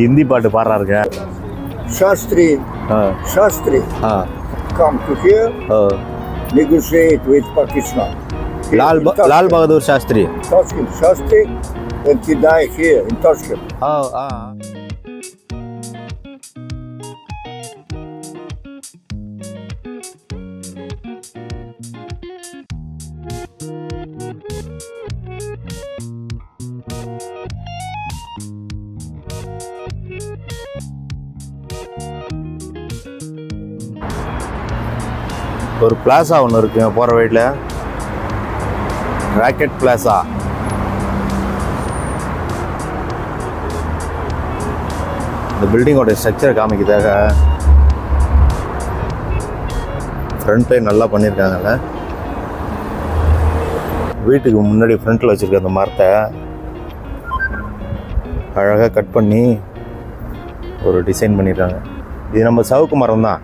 ஹிந்தி பாட்டு பாடுறாருங்க come to here, O negotiate with Pakistan. Here Lal. Lal Bahadur Shastri Tashkent, Shastri, and he died here in Tashkent. ஆ ஆ ஒரு plaza ஒன்று இருக்குங்க போகிற வழியில். ராக்கெட் பிளாசா இந்த பில்டிங்கோட ஸ்ட்ரக்சர் காமிக்கிறதாக ஃப்ரண்ட்லேயே நல்லா பண்ணியிருக்காங்கல்ல. வீட்டுக்கு முன்னாடி ஃப்ரண்ட்டில் வச்சுருக்க அந்த மரத்தை அழகாக கட் பண்ணி ஒரு டிசைன் பண்ணியிருக்காங்க. இது நம்ம சவுக்கு மரம் தான்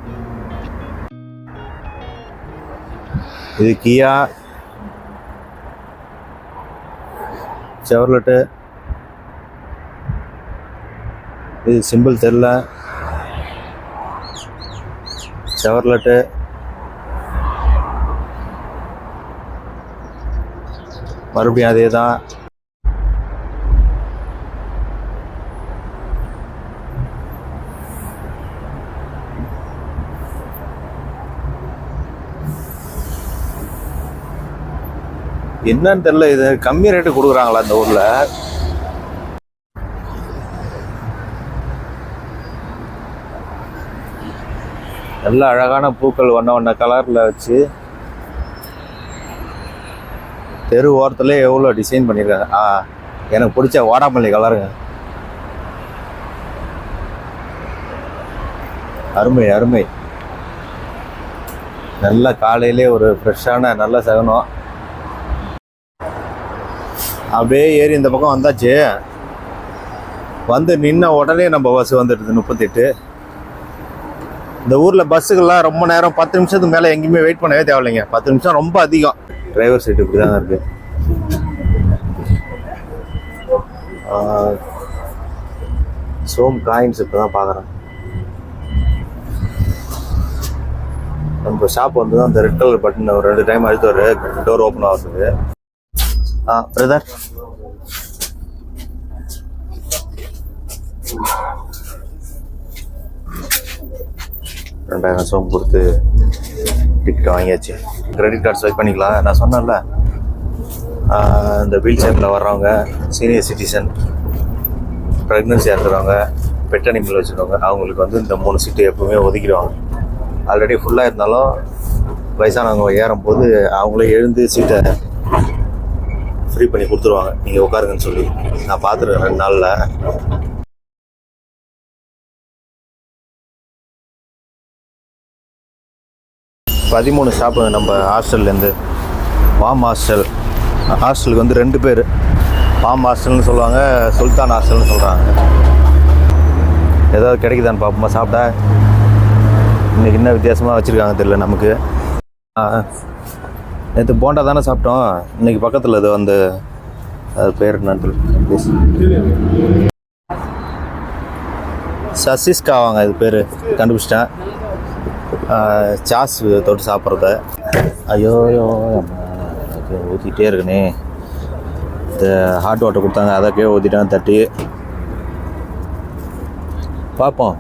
இது கியா. செவர்லெட்டு இது சிம்பிள் தெரில செவர்லெட்டு மறுபடியும் அதே தான் என்னன்னு தெரியல இது கம்மி ரேட்டு கொடுக்குறாங்களா இந்த ஊரில்? நல்ல அழகான பூக்கள் வண்ண வண்ண கலரில் வச்சு தெரு ஓரத்தில் எவ்வளோ டிசைன் பண்ணியிருக்காங்க? ஆ எனக்கு பிடிச்ச வாடாமல்லி கலருங்க அருமை அருமை. நல்ல காலையிலே ஒரு ஃப்ரெஷ்ஷான நல்ல சகனம். அப்படியே ஏறி இந்த பக்கம் வந்தாச்சு. வந்து நின்ன உடனே நம்ம பஸ் வந்துடுது முப்பத்தெட்டு. இந்த ஊரில் பஸ்ஸுக்கெல்லாம் ரொம்ப நேரம் பத்து நிமிஷத்துக்கு மேலே எங்கேயுமே வெயிட் பண்ணவே தேவையில்லைங்க. பத்து நிமிஷம் ரொம்ப அதிகம். டிரைவர் சீட்டு இப்படி தான் இருக்குது சோம் காயின்ஸ் இப்போ தான் பார்க்குறேன் நம்ம ஷாப் வந்து தான் அந்த ரெட் கலர் பட்டன் ஒரு ரெண்டு டைம் அழுத்து ஒரு டோர் ஓப்பன் ஆகுது பிரதர் ரெண்டாயிரம் சோம் கொடுத்து டிக்கெட் வாங்கியாச்சு. கிரெடிட் கார்டு ஸ்வைப் பண்ணிக்கலாம். நான் சொன்னேன்ல. இந்த வீல் சேரில் வர்றவங்க சீனியர் சிட்டிசன் ப்ரெக்னன்சியாக இருக்கிறவங்க பெட் அனிமல் வச்சுருக்கவங்க அவங்களுக்கு வந்து இந்த மூணு சீட்டு எப்பவுமே ஒதுக்கிடுவாங்க. ஆல்ரெடி ஃபுல்லாக இருந்தாலும் வயசானவங்க ஏறும்போது அவங்களே எழுந்து சீட்டை ஃப்ரீ பண்ணி கொடுத்துருவாங்க. நீங்கள் உட்காருங்கன்னு சொல்லி. நான் பார்த்துருக்கேன் ரெண்டு நாளில் பதிமூணு ஸ்டாப்பு நம்ம ஹாஸ்டல்லேருந்து. வாம் ஹாஸ்டல். ஹாஸ்டலுக்கு வந்து ரெண்டு பேர். வாம் ஹாஸ்டல்னு சொல்லுவாங்க சுல்தான் ஹாஸ்டல்னு சொல்கிறாங்க ஏதாவது கிடைக்குதான்னு பார்ப்போமா சாப்பிட்டா? இன்னைக்கு என்ன வித்தியாசமாக வச்சுருக்காங்க தெரியல நமக்கு. நேற்று போண்டா தானே சாப்பிட்டோம். இன்னைக்கு பக்கத்தில் இது வந்து அது பேர் என்னன்னு சசிஸ்கா வாங்க இது பேர். கண்டுபிடிச்சிட்டேன். சாஸ் தொட்டு சாப்பிட்றத. ஐயோ ஊற்றிக்கிட்டே இருக்குனே. இந்த ஹாட் வாட்டர் கொடுத்தாங்க அதைக்கே ஊற்றிட்டேன் தட்டி. பார்ப்போம்.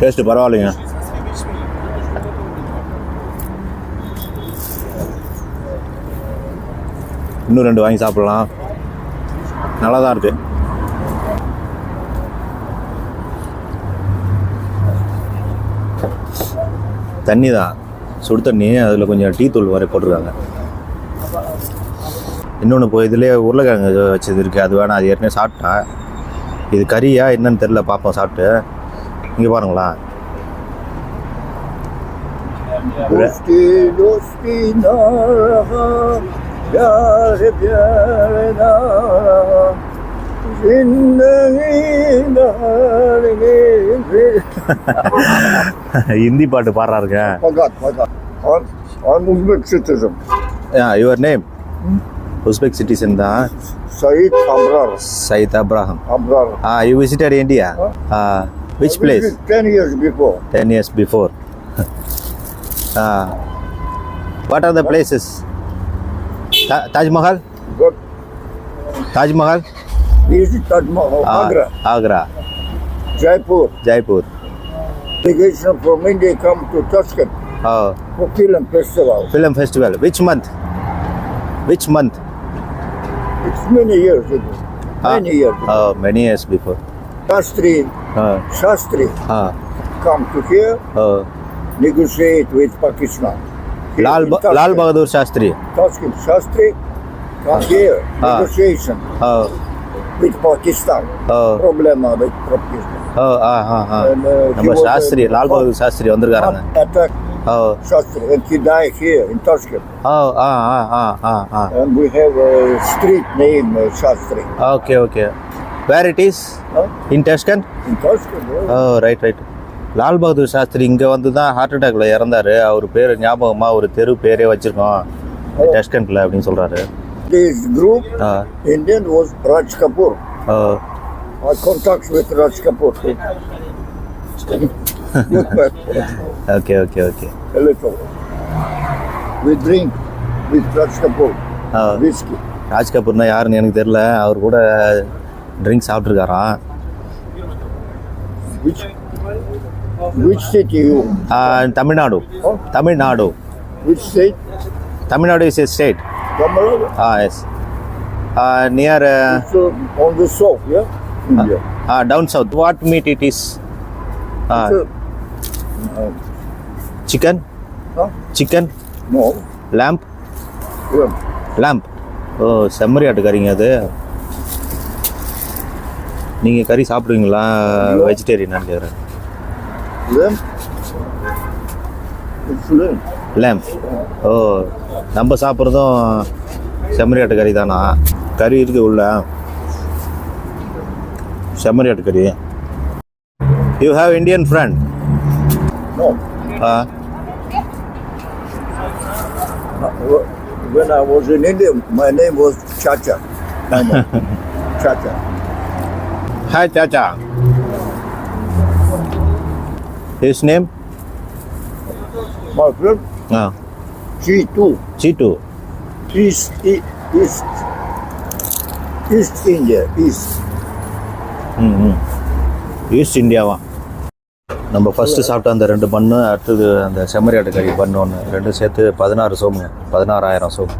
டேஸ்ட்டு பரவாயில்லைங்க eh. இன்னும் ரெண்டு வாங்கி சாப்பிட்லாம். நல்லா தான் இருக்குது தண்ணி தான் சுடு தண்ணி அதில் கொஞ்சம் டீ தூள் வரை போட்டிருக்காங்க. இன்னொன்று போய் இதுலேயே உருளைக்கிழங்கு வச்சது இருக்குது அது வேணாம் அது ஏற்கனவே சாப்பிட்டேன் இது கறியா என்னன்னு தெரில பார்ப்போம் சாப்பிட்டு. இங்கே பாருங்களா दोस्ती दोस्ती ना रहा प्यार प्यार ना In the ஹிந்தி பாட்டு பாடுறாருங்க Forgot, forgot. I'm, I'm Uzbek citizen. Your name Uzbek citizen தான் Saeed Abrar. Saeed Abraham Abrar. Ah, you visited India? Ah, Which place? Ten years before. 10 years before. ah. What are the places? Ta- Taj Mahal? But Taj Mahal? this is Taj Mahal, Ah, Agra, Agra. Jaipur. Jaipur. Delegation from India come to Tashkent Oh, for film festival. film festival. Which month? Which month? It's many years ago. Many Ah. years ago. Oh, many years before. Shastri, Ah, Shastri ah, come to here, oh. negotiate with Pakistan. Here Lal, in ba- Tashkent. Lal Bahadur Shastri. Tashkent, Shastri come here, Ah. negotiation Oh, with Pakistan. oh, Problem with Pakistan. oh, ah, ah, ah. And, uh, he நம்ம was, uh, Shastri Lal Bahadur Shastri வந்திருக்காங்க Attack oh Shastri and he died here in Tashkent. Oh ah ah ah ah ah And we have a street name uh, Shastri. Okay okay Where it is? In Tashkent. Oh right right Lal Bahadur Shastri இங்கே வந்து தான் heart அட்டாக்ல இறந்தாரு அவர் பேர் ஞாபகமாக ஒரு தெரு பேரே வச்சிருக்கோம் டெஸ்கன்ட்ல அப்படின்னு சொல்றாரு This group, ah Indian was Raj Kapoor. Oh I contact with Raj Kapoor. Okay okay okay A little. We drink with Raj Kapoor. Ah Whiskey. Raj கபூர்னா யாருன்னு எனக்கு தெரியல அவர் கூட drink you? Tamil Nadu? Tamil Nadu Which state? Tamil Nadu is a state? Ah yes near It's on the south, yeah? India. Down south what meat it is uh, chicken huh? Chicken No. Lamb. Lamb ஓ செம்மறி ஆட்டு கறிங்க அது நீங்கள் கறி சாப்பிடுவீங்களா? வெஜிடேரியனான்னு கேட்குறேன். Lamp ஓ நம்ம சாப்பிட்றதும் செம்மறி ஆட்டு கறி தானா? கறி இருக்கு உள்ள. செம்மறி ஆட்டு கறி you have Indian friend. Ah. When I was in India, my name was Chacha. My name. Chacha. His name My friend, ah G2. சீட்டு East, E- East, East India, East. ம் ம் ஈஸ்ட் இந்தியாவா நம்ம ஃபஸ்ட்டு சாப்பிட்ட அந்த ரெண்டு பண்ணு அடுத்தது அந்த செம்மறி ஆட்டுக்கறி பண்ணு ஒன்று ரெண்டும் சேர்த்து பதினாறு சோமுங்க பதினாறாயிரம் சோம்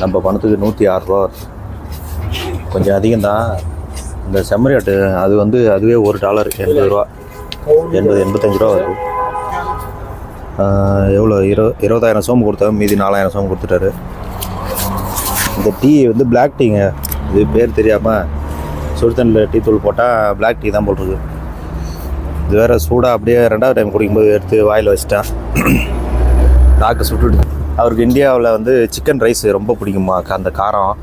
நம்ம பணத்துக்கு நூற்றி ஆறுரூவா கொஞ்சம் அதிகம்தான். இந்த செம்மறி ஆட்டு அது வந்து அதுவே ஒரு டாலர் எண்பது ரூபா. எண்பது எண்பத்தஞ்சு ரூபா வருது. எவ்வளோ? இரு இருபதாயிரம் சோம்பு கொடுத்தாரு மீதி நாலாயிரம் சோம்பு கொடுத்துட்டாரு. இந்த டீ வந்து பிளாக் டீங்க. இது பேர் தெரியாமல் சுடுதண்ணில் டீ தூள் போட்டால் பிளாக் டீ தான் போட்டிருக்கு. இது வேறு சூடாக அப்படியே ரெண்டாவது டைம் குடிக்கும்போது எடுத்து வாயில் வச்சுட்டேன். டாக்கு சுட்டுட்டு அவருக்கு இந்தியாவில் வந்து சிக்கன் ரைஸ் ரொம்ப பிடிக்குமா அந்த காரம்.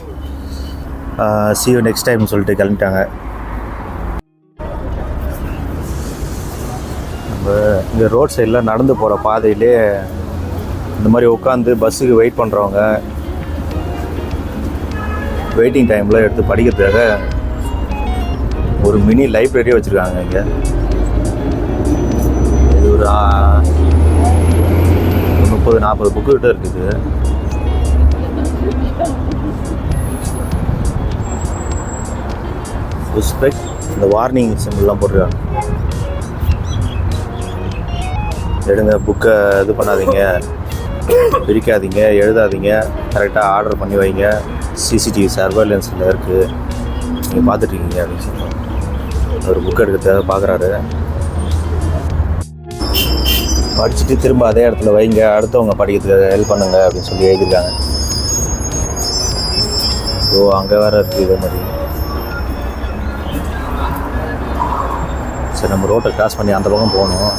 சி நெக்ஸ்ட் டைம் சொல்லிட்டு கிளம்பிட்டாங்க. நம்ம இங்கே ரோட் சைடில் நடந்து போகிற பாதையிலே இந்த மாதிரி உட்காந்து பஸ்ஸுக்கு வெயிட் பண்ணுறவங்க வெயிட்டிங் டைமில் எடுத்து படிக்கிறதுக்காக ஒரு மினி லைப்ரரியே வச்சுருக்காங்க இங்கே. இது ஒரு முப்பது நாற்பது புக்கு கிட்ட இருக்குது. ரெஸ்பெக்ட் இந்த வார்னிங் சிம்பிள்லாம் போட்டிருக்காங்க. எடுங்க புக்கை இது பண்ணாதீங்க. பிரிக்காதீங்க எழுதாதீங்க. கரெக்டாக ஆர்டர் பண்ணி வைங்க. சிசிடிவி சர்வேலன்ஸில் இருக்குது நீங்கள் பார்த்துட்ருக்கீங்க அப்படின்னு சொல்லுவாங்க ஒரு புக் எடுக்கிறதுக்காக பார்க்குறாரு. படிச்சுட்டு திரும்ப அதே இடத்துல வைங்க. அடுத்தவங்க படிக்கிறதுக்கு ஹெல்ப் பண்ணுங்க அப்படின்னு சொல்லி எழுதியிருக்காங்க. ஓ அங்கே வேறு இருக்குது இதே மாதிரி. சரி நம்ம ரோட்டை கிராஸ் பண்ணி அந்த பக்கம் போகணும்.